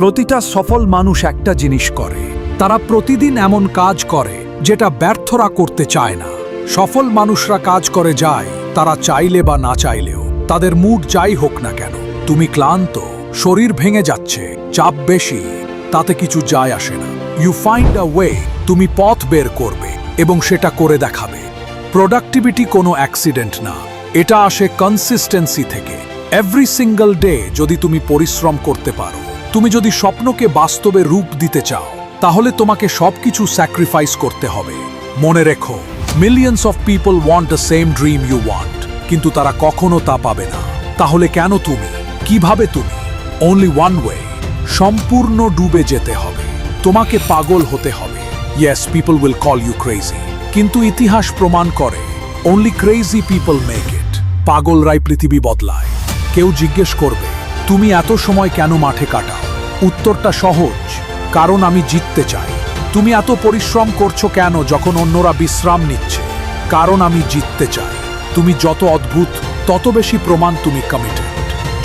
প্রতিটা সফল মানুষ একটা জিনিস করে। তারা প্রতিদিন এমন কাজ করে যেটা ব্যর্থরা করতে চায় না। সফল মানুষরা কাজ করে যায়, তারা চাইলে বা না চাইলেও। তাদের মুড যাই হোক না কেন, তুমি ক্লান্ত, শরীর ভেঙে যাচ্ছে, চাপ বেশি, তাতে কিছু যায় আসে না। ইউ ফাইন্ড আ ওয়ে তুমি পথ বের করবে এবং সেটা করে দেখাবে। প্রোডাক্টিভিটি কোনো অ্যাক্সিডেন্ট না, এটা আসে কনসিস্টেন্সি থেকে। এভরি সিঙ্গল ডে যদি তুমি পরিশ্রম করতে পারো তুমি যদি স্বপ্নকে বাস্তবে রূপ দিতে চাও, তাহলে তোমাকে সবকিছু স্যাক্রিফাইস করতে হবে। মনে রেখো millions of people want the same dream you want কিন্তু তারা কখনো তা পাবে না। তাহলে কেন তুমি? কীভাবে তুমি? অনলি ওয়ান ওয়ে সম্পূর্ণ ডুবে যেতে হবে। তোমাকে পাগল হতে হবে। Yes people will call you crazy কিন্তু ইতিহাস প্রমাণ করে only crazy people make it পাগলরাই পৃথিবী বদলায়। কেউ জিজ্ঞেস করবে, তুমি এত সময় কেন মাঠে কাটাও? উত্তরটা সহজ, কারণ আমি জিততে চাই। তুমি এত পরিশ্রম করছ কেন যখন অন্যরা বিশ্রাম নিচ্ছে? কারণ আমি জিততে চাই। তুমি যত অদ্ভুত, তত বেশি প্রমাণ তুমি কমিটেড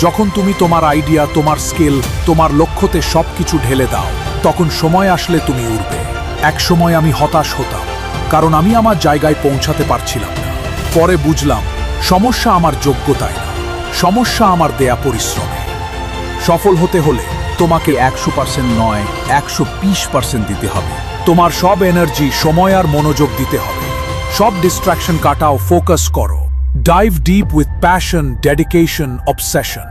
যখন তুমি তোমার আইডিয়া তোমার স্কিল তোমার লক্ষ্যতে সবকিছু ঢেলে দাও, তখন সময় আসলে তুমি উড়বে। এক সময় আমি হতাশ হতাম, কারণ আমি আমার জায়গায় পৌঁছাতে পারছিলাম না। পরে বুঝলাম, সমস্যা আমার যোগ্যতায় না, সমস্যা আমার দেয়া পরিশ্রমে। সফল হতে হলে তোমাকে একশো পার্সেন্ট নয়, একশো বিশ পার্সেন্ট দিতে হবে। তোমার সব এনার্জি, সময় আর মনোযোগ দিতে হবে। সব ডিস্ট্রাকশন কাটাও, ফোকাস করো। Dive deep with passion dedication obsession